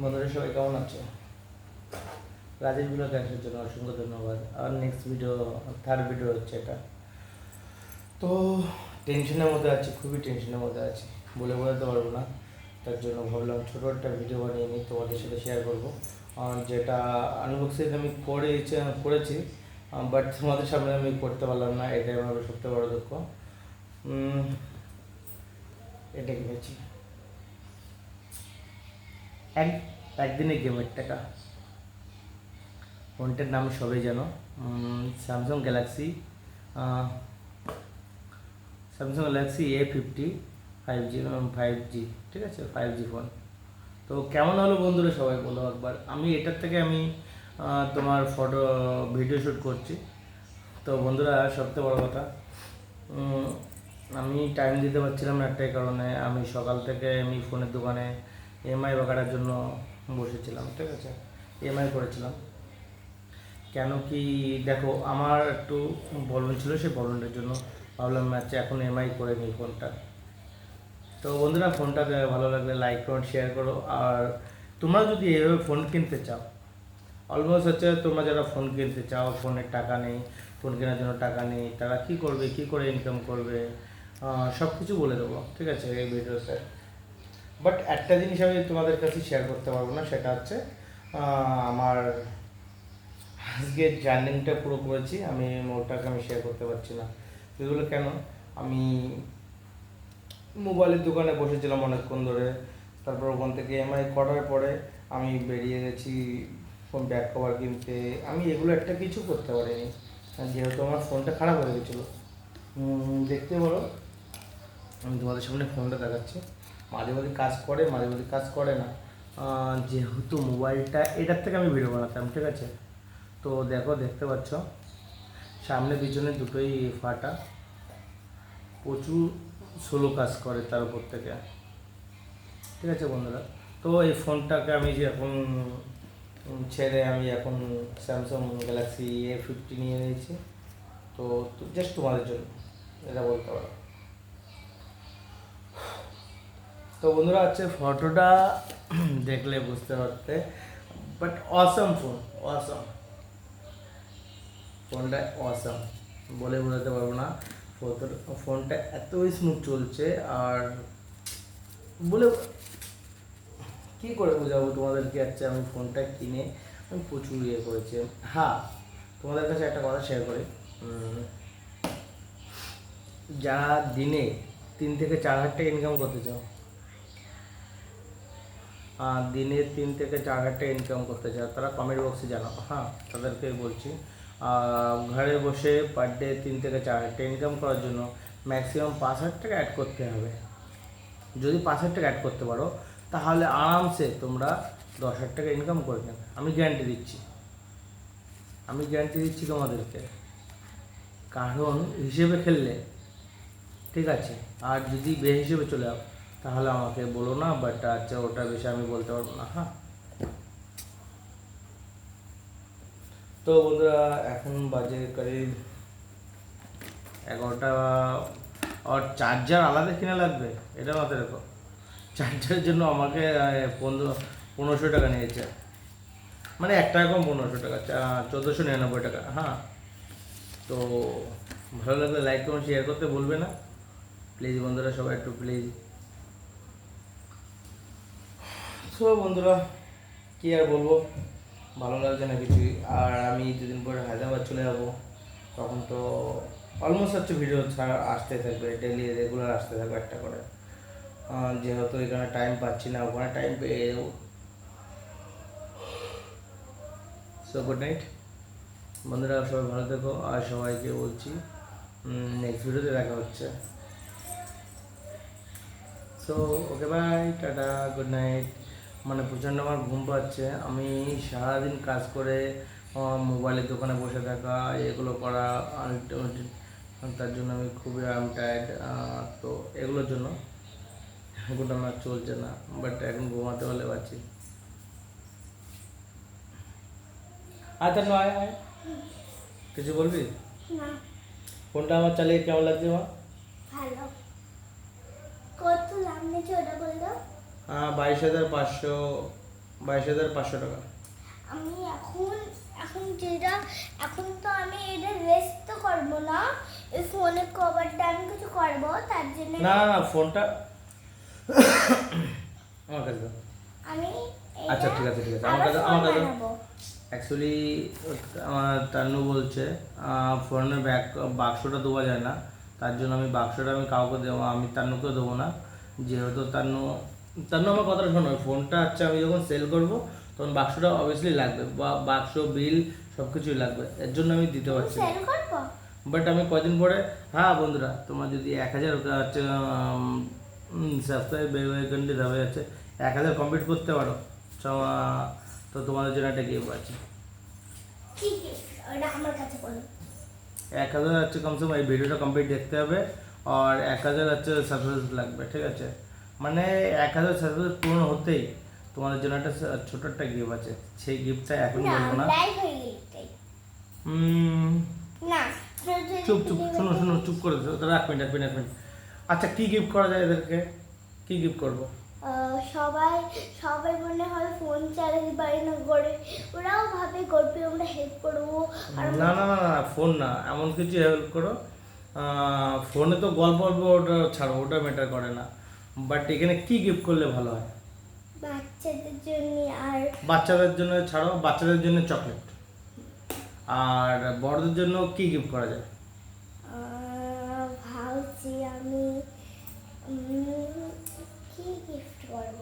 বন্ধুরা সবাই কেমন আছে? রাজেশ ব্লগ আসার জন্য অসংখ্য ধন্যবাদ। আর নেক্সট ভিডিও থার্ড ভিডিও হচ্ছে এটা। তো টেনশনের মধ্যে আছি, খুবই টেনশনের মধ্যে আছি। বলে বোঝাতে পারব না। তার জন্য ভাবলাম ছোটো একটা ভিডিও বানিয়ে নিই, তোমাদের সাথে শেয়ার করব। যেটা আনবক্সিং আমি করেছি করেছি বাট তোমাদের সামনে আমি করতে পারলাম না, এটাই আমার সবথেকে বড় দুঃখ। এটা কিনেছি এক, একদিনে গেমের টাকা। ফোনটার নাম সবাই জানো। Samsung Galaxy Samsung Galaxy A fifty five G five G ঠিক আছে? ফাইভ জি ফোন তো কেমন হলো বন্ধুরা সবাই বলো একবার। আমি এটার থেকে আমি তোমার ফটো ভিডিও শ্যুট করছি। তো বন্ধুরা সবথেকে বড় কথা আমি টাইম দিতে পারছিলাম না একটাই কারণে। আমি সকাল থেকে আমি ফোনের দোকানে এমআই বাগাড়ার জন্য বসেছিলাম, ঠিক আছে? এমআই করেছিলাম। কেন কি, দেখো, আমার একটু বলন ছিল সেই বলনের জন্য। ভাবলাম আচ্ছা এখন এমআই করে নিই ফোনটা। তো বন্ধুরা, ফোনটা ভালো লাগলে লাইক করো শেয়ার করো। আর তোমরা যদি এভাবে ফোন কিনতে চাও অলমোস্ট হচ্ছে তোমরা যারা ফোন কিনতে চাও ফোনের টাকা নেই, ফোন কেনার জন্য টাকা নেই, তারা কি করবে, কি করে ইনকাম করবে সব কিছু বলে দেবো, ঠিক আছে, এই ভিডিওতে বাট একটা জিনিস আমি তোমাদের কাছে শেয়ার করতে পারব না, সেটা হচ্ছে আমার আজকে জার্নিংটা পুরো করেছি, আমি ওটাকে আমি শেয়ার করতে পারছি না। এগুলো কেন? আমি মোবাইলের দোকানে বসেছিলাম অনেকক্ষণ ধরে, তারপর ওখান থেকে এমআই করার পরে আমি বেরিয়ে গেছি ফোন ব্যাক কভার কিনতে। আমি এগুলো একটা কিছু করতে পারিনি যেহেতু আমার ফোনটা খারাপ হয়ে গেছিল। দেখতে বলো, আমি তোমাদের সামনে ফোনটা দেখাচ্ছি। মাঝে মাঝে কাজ করে, মাঝে মাঝে কাজ করে না। যেহেতু মোবাইলটা, এটার থেকে আমি ভিডিও বানাতাম ঠিক আছে? তো দেখো, দেখতে পাচ্ছ? সামনে পিছনে দুটোই ফাটা। প্রচুর সোলো কাজ করে তার উপর থেকে। ঠিক আছে, বন্ধুরা? তো এই ফোনটাকে আমি যে এখন ছেড়ে আমি এখন স্যামসাং গ্যালাক্সি এ ফিফটি নিয়ে নিয়েছি। তো জাস্ট তোমাদের জন্য, এটা বলতে পারো। তো বন্ধুরা হচ্ছে ফটোটা দেখলে বুঝতে পারতে। বাট অসম ফোন অসম ফোনটা অসম বলে বোঝাতে পারব না। ফোনটা এতই স্মুথ চলছে, আর বলে কি করে বোঝাবো তোমাদেরকে হচ্ছে আমি ফোনটা কিনে? আমি প্রচুর ইয়ে করেছি। হ্যাঁ তোমাদের কাছে একটা কথা শেয়ার করি। যারা দিনে তিন থেকে চার হাজার টাকা ইনকাম করতে চাও দিনে তিন থেকে চার হাজার টাকা ইনকাম করতে চাও তারা কমেন্ট বক্সে জানাও। হ্যাঁ তাদেরকে বলছি। ঘরে বসে পার ডে তিন থেকে চার হাজার টাকা ইনকাম করার জন্য ম্যাক্সিমাম পাঁচ হাজার টাকা অ্যাড করতে হবে। যদি পাঁচ হাজার টাকা অ্যাড করতে পারো, তাহলে আরামসে তোমরা দশ হাজার টাকা ইনকাম করে নেবে। আমি গ্যারান্টি দিচ্ছি। আমি গ্যারান্টি দিচ্ছি তোমাদেরকে। কারণ হিসেবে খেললে, ঠিক আছে? আর যদি বে হিসেবে চলে যাও তাহলে আমাকে বলো না বাট আচ্ছা ওটা বেশি আমি বলতে পারব না হ্যাঁ? তো বন্ধুরা, এখন বাজে করিব এগারোটা, আর চার্জার আলাদা কিনে লাগবে? এটা মাথায় রেখো। চার্জারের জন্য আমাকে পনেরো, পনেরোশো টাকা নিয়েছে। মানে এক টাকা কম পনেরোশো টাকা চোদ্দোশো নিরানব্বই টাকা হ্যাঁ? তো ভালো লাগলে লাইক করুন শেয়ার করতে ভুলবে না। প্লিজ বন্ধুরা, সবাই একটু প্লিজ সো বন্ধুরা, কি আর বলব? ভালো লাগছে না কিছুই আর আমি দুদিন পরে হায়দ্রাবাদ চলে যাব, তখন তো অলমোস্ট হচ্ছে ভিডিও ছাড়া আসতে থাকবে ডেলি রেগুলার আসতে থাকবে একটা করে। যেহেতু এখানে টাইম পাচ্ছি না, ওখানে টাইম পেয়ে যাব। সো গুড নাইট বন্ধুরা, সবাই ভালো থেকো। আর সবাইকে বলছি নেক্সট ভিডিওতে দেখা হচ্ছে। So okay bye tata good night মানে প্রচণ্ড আমার ঘুম পাচ্ছে। আমি সারাদিন কাজ করে মোবাইলের দোকানে বসে থাকা এগুলো করা তার জন্য আমি খুবই আম টায়ার্ড তো এগুলোর জন্য এখন আমার চলছে না বাট এখন ঘুমাতে হলে পারছি। আচ্ছা নয় আয়। কিছু বলবি? না। ফোনটা আমার চালিয়ে কেমন লাগছে মা? ভালো। কত ওটা বলে দাও বাইশ হাজার পাঁচশো বাইশ হাজার পাঁচশো টাকা। আমি এখন এখন যেটা এখন তো আমি এটা রেস্ট তো করব না। এই ফোনের কভারটা আমি কিছু করব তার জন্য না না ফোনটা আমার কাছে আমি আচ্ছা, ঠিক আছে, ঠিক আছে। আমার কাছে- আমার কাছে- অ্যাকচুয়ালি আমার তান্নু বলছে ফোনের ব্যাগ বাক্সটা দেওয়া যায় না। তার জন্য আমি বাক্সটা আমি কাউকে দেবো আমি তান্নুকে দেবো না। যেহেতু তান্নু তান্নু আমার কথাটা শোনো ফোনটা হচ্ছে আমি যখন সেল করব তখন বাক্সটা অবভিয়াসলি লাগবে বা বাক্স বিল সব কিছুই লাগবে এর জন্য আমি দিতে পারছি না। বাট আমি কদিন পরে হ্যাঁ বন্ধুরা তোমার যদি এক হাজার হচ্ছে সাবস্ক্রাইব কন্ডিট হয়ে যাচ্ছে এক হাজার কমপ্লিট করতে পারো। তো তোমাদের জন্য একটা গেম আছে। এক হাজার হচ্ছে কমসে কম এই ভিডিওটা কমপ্লিট দেখতে হবে আর এক হাজার হচ্ছে সাবস্ক্রাইব লাগবে ঠিক আছে? মানে এক হাজার সাবস্ক্রাইব পূর্ণ হতেই তোমাদের জন্য একটা ছোট একটা গিফট আছে। সেই গিফটটা এখন বলব না। চুপ চুপ শোনো শোনো চুপ করে এক মিনিট এক মিনিট এক মিনিট। আচ্ছা কি গিফট করা যায় এদেরকে? কি গিফট করব? সবাই সবাই মনে হয় ফোন চালাতে পারে না করে। ওরাও ভাবে গল্পে আমরা হেল্প করব। না না না না ফোন না। এমন কিছু হেল্প করো। ফোনে তো গল্প গল্প ওটা ছাড়ো ওটা ম্যাটার করে না। বাট এখানে কি গিফট করলে ভালো হয়? বাচ্চাদের জন্য আর বাচ্চাদের জন্য ছাড়ো বাচ্চাদের জন্য চকলেট আর বড়দের জন্য কি গিফট করা যায়? ভাবছি আমি কি গিফট করব?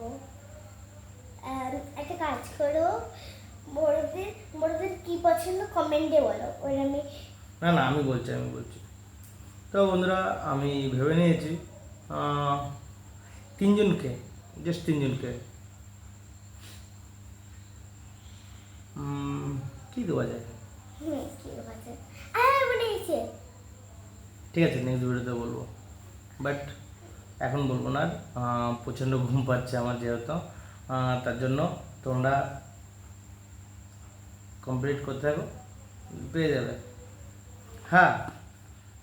একটা কাজ করো বড়দের বড়দের কি পছন্দ কমেন্টে বলো ওই আমি না না আমি বলছি আমি বলছি। তো বন্ধুরা আমি ভেবে নিয়েছি তিনজনকে জাস্ট তিনজনকে। কি দেওয়া যায়? ঠিক আছে নেক্সট ভিডিওতে বলব। বাট এখন বলব না প্রচণ্ড ঘুম পাচ্ছে আমার যেহেতু। তার জন্য তোমরা কমপ্লিট করতে থাকো, পেয়ে যাবে। হ্যাঁ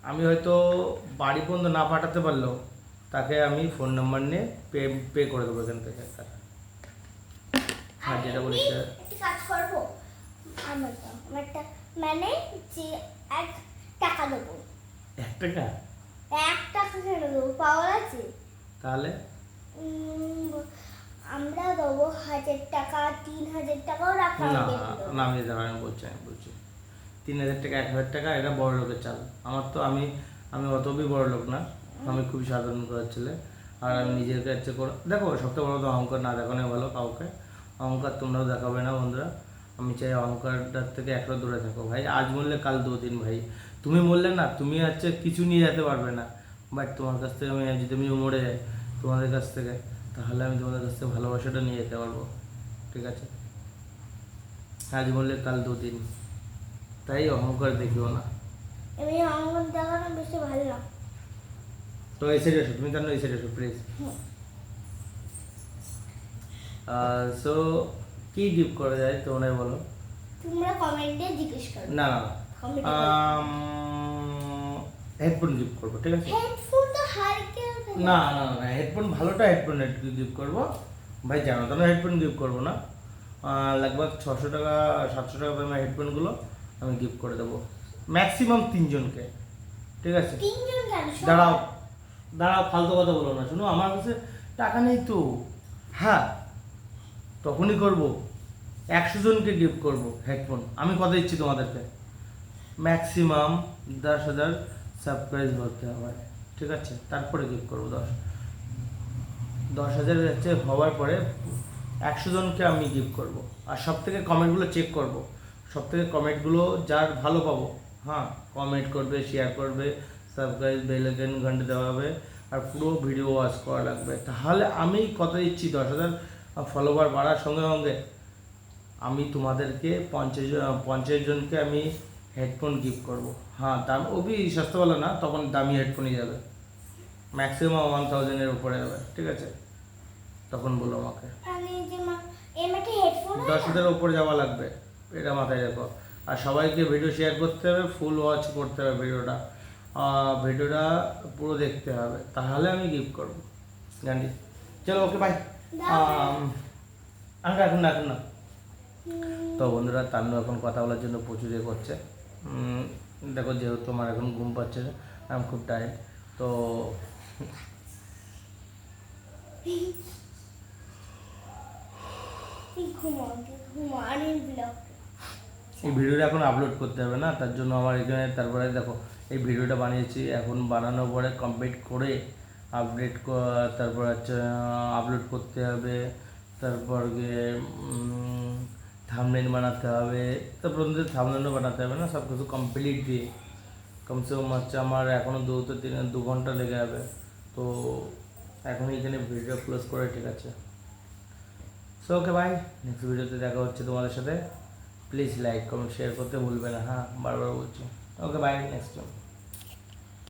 আমি হয়তো বাড়ি পর্যন্ত না পাঠাতে পারলেও তাকে আমি ফোন নাম্বার নিয়ে পে পে করে দেবো এখান থেকে টাকা হ্যাঁ যেটা বলি আমি কাজ করব। আমার তো আমারটা মানে যে এক টাকা দেবো। এক টাকা? এক টাকা কেন দেবো? পাওয়ার আছে? তাহলে? আমরা দেবো হাজার টাকা তিন হাজার টাকাও রাখা না। না আমি পারি আমি বলছি আমি বলছি। তিন হাজার টাকা এক হাজার টাকা এটা বড় লোকের চাল। আমার তো আমি আমি অতবই বড় লোক না। আমি খুবই সাধারণ করার ছেলে। আর আমি নিজের কাছে করে দেখো সবথেকে বড় তো অহংকার না দেখানোই ভালো কাউকে। অহংকার তোমরাও দেখাবে না বন্ধুরা। আমি চাই অহংকারটার থেকে একটা দূরে থাকো। ভাই, আজ মরলে কাল দু দিন ভাই। তুমি মরলে না, তুমি হচ্ছে কিছু নিয়ে যেতে পারবে না। বাট তোমার কাছ থেকে আমি যদি আমি মরে যাই তোমাদের কাছ থেকে, তাহলে আমি তোমাদের কাছ থেকে ভালোবাসাটা নিয়ে যেতে পারব। ঠিক আছে? আজ বললে কাল দু দিন তাই অহংকার দেখিও না। এমনি অঙ্গন দেখানো বেশি ভালো তো এই সাইডে এসো তুমি জানো এই সাইডে এসো প্লিজ সো কি গিফট করা যায় তোমরাই বলো? তোমরা কমেন্টে জিজ্ঞেস করো। না। না হেডফোন গিফট করব ঠিক আছে? হেডফোন তো না না না হেডফোন ভালোটা হেডফোন গিফট করব। ভাই জানো তো না হেডফোন গিফট করব না? লাগভগ ছশো টাকা সাতশো টাকা দামের হেডফোনগুলো আমি গিফট করে দেবো। ম্যাক্সিমাম তিনজনকে ঠিক আছে? দাঁড়াও। দাঁড়াও, ফালতু কথা বলো না। শুনো, আমার কাছে টাকা নেই তো। হ্যাঁ তখনই করব। একশো জনকে গিফট করব হেডফোন আমি কথা দিচ্ছি তোমাদেরকে। ম্যাক্সিমাম দশ হাজার সাবস্ক্রাইব করতে হবে ঠিক আছে, তারপরে গিফট করব দশ। দশ হাজার হচ্ছে হওয়ার পরে একশো জনকে আমি গিফট করব। আর সব থেকে কমেন্টগুলো চেক করব। সব থেকে কমেন্টগুলো যার ভালো পাবো। হ্যাঁ কমেন্ট করবে শেয়ার করবে। সাবস্ক্রাইব বেল আইকন ঘণ্টা দেওয়া হবে আর পুরো ভিডিও ওয়াচ করা লাগবে। তাহলে আমি কথা দিচ্ছি দশ হাজার ফলোয়ার বাড়ার সঙ্গে সঙ্গে। আমি তোমাদেরকে পঞ্চাশ পঞ্চাশ জনকে আমি হেডফোন গিফট করব। হ্যাঁ দাম ওবি সস্তাওয়ালা না তখন দামি হেডফোনই যাবে। ম্যাক্সিমাম ওয়ান থাউজেন্ডের উপরে যাবে ঠিক আছে? তখন বলো আমাকে। দশ হাজারের উপরে যাওয়া লাগবে এটা মাথায় রাখো। আর সবাইকে ভিডিও শেয়ার করতে হবে ফুল ওয়াচ করতে হবে ভিডিওটা ভিডিওটা পুরো দেখতে হবে। তাহলে আমি গিফট করব। জানি চলো ওকে বাই। আর এখন না এখন না। তো বন্ধুরা তান্নু এখন কথা বলার জন্য প্রচুর এ করছে। দেখো যেহেতু আমার এখন ঘুম পাচ্ছে আমি খুব টায়ার্ড তো এই ভিডিওটা এখন আপলোড করতে হবে না তার জন্য আমার এখানে তারপরে দেখো এই ভিডিওটা বানিয়েছি। এখন বানানোর পরে কমপ্লিট করে আপডেট তারপর হচ্ছে আপলোড করতে হবে। তারপর গিয়ে থামলেন বানাতে হবে। তারপর থামলেনও বানাতে হবে না সব কিছু কমপ্লিট দিয়ে। কমসে কম হচ্ছে আমার এখনও দু তো তিন, দু ঘণ্টা লেগে যাবে। তো এখন এখানে ভিডিও ক্লোজ করে, ঠিক আছে? সো ওকে বাই নেক্সট ভিডিওতে দেখা হচ্ছে তোমাদের সাথে। প্লিজ লাইক কমেন্ট শেয়ার করতে ভুলবে না হ্যাঁ? বারবার বলছি। Okay bye next time